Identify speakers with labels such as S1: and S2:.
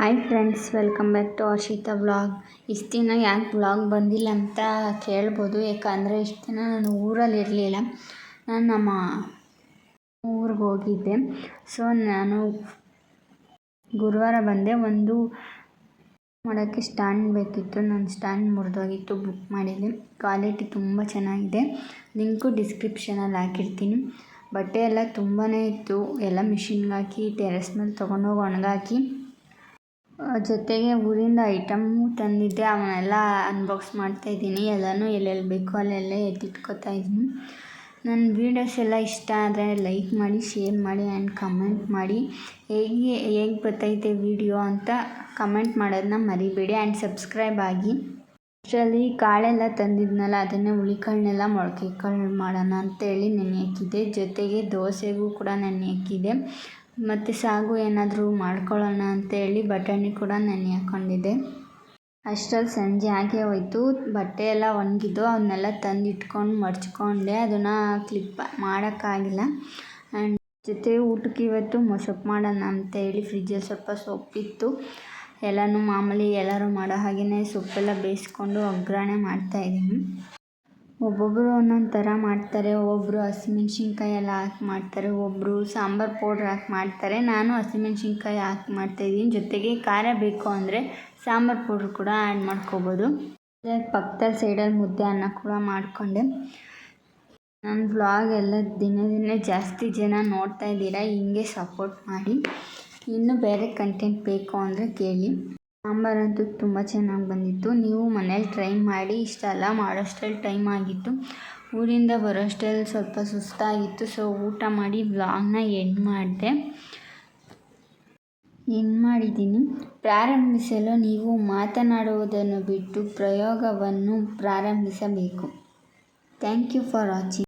S1: Hi friends welcome back to Harshitha vlog ಇಷ್ಟು ದಿನ ಯಾಕೆ ವ್ಲಾಗ್ ಬಂದಿಲ್ಲ ಅಂತ ಕೇಳ್ಬೋದು, ಯಾಕಂದರೆ ಇಷ್ಟು ದಿನ ನಾನು ಊರಲ್ಲಿ ಇರಲಿಲ್ಲ. ನಾನು ನಮ್ಮ ಊರಿಗೆ ಹೋಗಿದ್ದೆ. ಸೊ ನಾನು ಗುರುವಾರ ಬಂದೆ. ಒಂದು ಮಾಡೋಕ್ಕೆ ಸ್ಟ್ಯಾಂಡ್ ಬೇಕಿತ್ತು. ನನ್ನ ಸ್ಟ್ಯಾಂಡ್ ಮುರಿದೋಗಿತ್ತು ಬುಕ್ ಮಾಡಿದ್ದೆ. ಕ್ವಾಲಿಟಿ ತುಂಬ ಚೆನ್ನಾಗಿದೆ. ಲಿಂಕು ಡಿಸ್ಕ್ರಿಪ್ಷನಲ್ಲಿ ಹಾಕಿರ್ತೀನಿ. ಬಟ್ಟೆ ಎಲ್ಲ ತುಂಬಾ ಇತ್ತು. ಎಲ್ಲ ಮಿಷಿನ್ಗೆ ಹಾಕಿ ಟೆರೆಸ್ ಮೇಲೆ ತೊಗೊಂಡೋಗಿ ಒಣಗಾಕಿ. ಜೊತೆಗೆ ಊರಿಂದ ಐಟಮ್ಮು ತಂದಿದ್ದೆ, ಅವನ್ನೆಲ್ಲ ಅನ್ಬಾಕ್ಸ್ ಮಾಡ್ತಾಯಿದ್ದೀನಿ ಎಲ್ಲನೂ ಎಲ್ಲೆಲ್ಲಿ ಬೇಕು ಅಲ್ಲೆಲ್ಲ ಎತ್ತಿಟ್ಕೊತಾ ಇದ್ದೀನಿ. ನನ್ನ ವೀಡಿಯೋಸ್ ಎಲ್ಲ ಇಷ್ಟ ಆದರೆ ಲೈಕ್ ಮಾಡಿ ಶೇರ್ ಮಾಡಿ ಆ್ಯಂಡ್ ಕಮೆಂಟ್ ಮಾಡಿ. ಹೇಗೆ ಹೇಗೆ ಬರ್ತೈತೆ ವೀಡಿಯೋ ಅಂತ ಕಮೆಂಟ್ ಮಾಡೋದನ್ನ ಮರಿಬೇಡಿ ಆ್ಯಂಡ್ ಸಬ್ಸ್ಕ್ರೈಬ್ ಆಗಿ. ಅಷ್ಟರಲ್ಲಿ ಕಾಳೆಲ್ಲ ತಂದಿದ್ನಲ್ಲ, ಅದನ್ನೇ ಹುಳಿಕಾಳನ್ನೆಲ್ಲ ಮೊಳಕೆ ಕಾಳು ಮಾಡೋಣ ಅಂತೇಳಿ ನೆನೆ ಹಾಕಿದ್ದೆ. ಜೊತೆಗೆ ದೋಸೆಗೂ ಕೂಡ ನೆನೆ ಹಾಕಿದ್ದೆ. ಮತ್ತು ಸಾಗು ಏನಾದರೂ ಮಾಡ್ಕೊಳ್ಳೋಣ ಅಂತೇಳಿ ಬಟಾಣಿ ಕೂಡ ನೆನೆ ಹಾಕ್ಕೊಂಡಿದ್ದೆ ಅಷ್ಟರಲ್ಲಿ ಸಂಜೆ ಆಗೇ ಹೋಯ್ತು. ಬಟ್ಟೆ ಎಲ್ಲ ಒಣಗಿದ್ದು ಅವನ್ನೆಲ್ಲ ತಂದು ಇಟ್ಕೊಂಡು ಮಡ್ಚ್ಕೊಂಡೆ ಅದನ್ನು ಕ್ಲಿಪ್ ಮಾಡೋಕ್ಕಾಗಿಲ್ಲ. ಆ್ಯಂಡ್ ಜೊತೆ ಊಟಕ್ಕೆ ಇವತ್ತು ಮೊಸಪ್ಪು ಮಾಡೋಣ ಅಂತೇಳಿ ಫ್ರಿಜ್ಜಲ್ಲಿ ಸ್ವಲ್ಪ ಸೊಪ್ಪಿತ್ತು ಎಲ್ಲನೂ ಮಾಮೂಲಿ ಎಲ್ಲರೂ ಮಾಡೋ ಹಾಗೆಯೇ ಸೊಪ್ಪೆಲ್ಲ ಬೇಯಿಸ್ಕೊಂಡು ಒಗ್ಗರಣೆ ಮಾಡ್ತಾಯಿದ್ದೀನಿ ಒಬ್ಬೊಬ್ಬರು ಒಂದೊಂದು ಥರ ಮಾಡ್ತಾರೆ ಒಬ್ಬರು ಹಸಿಮೆಣ್ಸಿನ್ಕಾಯಿ ಎಲ್ಲ ಹಾಕಿ ಮಾಡ್ತಾರೆ ಒಬ್ಬರು ಸಾಂಬಾರು ಪೌಡ್ರ್ ಹಾಕಿ ಮಾಡ್ತಾರೆ. ನಾನು ಹಸಿಮೆಣ್ಸಿನ್ಕಾಯಿ ಹಾಕಿ ಮಾಡ್ತಾಯಿದ್ದೀನಿ ಜೊತೆಗೆ ಖಾರ ಬೇಕು ಅಂದರೆ ಸಾಂಬಾರು ಪೌಡ್ರ್ ಕೂಡ ಆ್ಯಡ್ ಮಾಡ್ಕೋಬೋದು. ಪಕ್ಕದಲ್ಲಿ ಸೈಡಲ್ಲಿ ಮುದ್ದೆ ಅನ್ನ ಕೂಡ ಮಾಡಿಕೊಂಡೆ. ನನ್ನ ವ್ಲಾಗ್ ಎಲ್ಲ ದಿನ ದಿನ ಜಾಸ್ತಿ ಜನ ನೋಡ್ತಾ ಇದ್ದೀರಾ, ಹಿಂಗೆ ಸಪೋರ್ಟ್ ಮಾಡಿ. ಇನ್ನೂ ಬೇರೆ ಕಂಟೆಂಟ್ ಬೇಕು ಅಂದರೆ ಕೇಳಿ. ಸಾಂಬಾರಂತೂ ತುಂಬ ಚೆನ್ನಾಗಿ ಬಂದಿತ್ತು. ನೀವು ಮನೇಲಿ ಟ್ರೈ ಮಾಡಿ ಇಷ್ಟೆಲ್ಲ ಮಾಡೋಷ್ಟ್ರಲ್ಲಿ ಟೈಮ್ ಆಗಿತ್ತು. ಊರಿಂದ ಬರೋಷ್ಟ್ರಲ್ಲಿ ಸ್ವಲ್ಪ ಸುಸ್ತಾಗಿತ್ತು. ಸೊ ಊಟ ಮಾಡಿ ವ್ಲಾಗ್ನ ಎಂಡ್ ಮಾಡಿದೆ. ಎಂಡ್ ಮಾಡಿದ್ದೀನಿ. ಪ್ರಾರಂಭಿಸಲು ನೀವು ಮಾತನಾಡುವುದನ್ನು ಬಿಟ್ಟು ಪ್ರಯೋಗವನ್ನು ಪ್ರಾರಂಭಿಸಬೇಕು. Thank you for watching